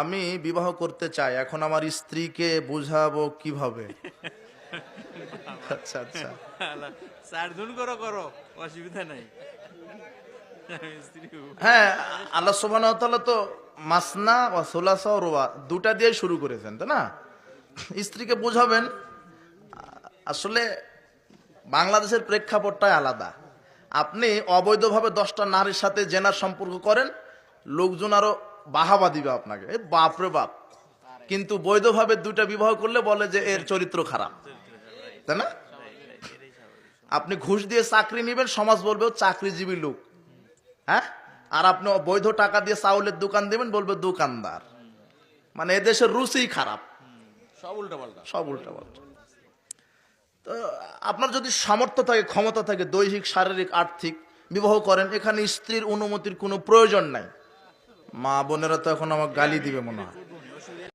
আমি বিবাহ করতে চাই এখন আমার স্ত্রীকে বুঝাবো কীভাবে? আচ্ছা আচ্ছা। চার ধুন করো করো অসুবিধা নাই। হ্যাঁ আল্লাহ সুবাহ তো মাসনা বা সোলাসা রোয়া দুটা দিয়ে শুরু করেছেন তাই না? স্ত্রীকে বোঝাবেন আসলে বাংলাদেশের প্রেক্ষাপটটাই আলাদা। আপনি অবৈধভাবে দশটা নারীর সাথে জেনার সম্পর্ক করেন লোকজন আরও বাহাবা দিবে আপনাকে। এ বাপরে বাপ। কিন্তু বৈধভাবে দুটা বিবাহ করলে বলে যে এর চরিত্র খারাপ। তাই না? আপনি ঘুষ দিয়ে চাকরি নেবেন সমাজ বলবে ও চাকরিজীবী লোক। হ্যাঁ? আর আপনি বৈধ টাকা দিয়ে চাউলের দোকান দেবেন বলবে দোকানদার। মানে এদেশের রুচিই খারাপ। সব উল্টা পাল্টা সব উল্টা পাল্টা তো আপনার যদি সামর্থ্য থাকে ক্ষমতা থাকে দৈহিক শারীরিক আর্থিক বিবাহ করেন এখানে স্ত্রীর অনুমতির কোনো প্রয়োজন নাই। মা বোনেরা তো এখন আমাকে গালি দিবে মনে হয়।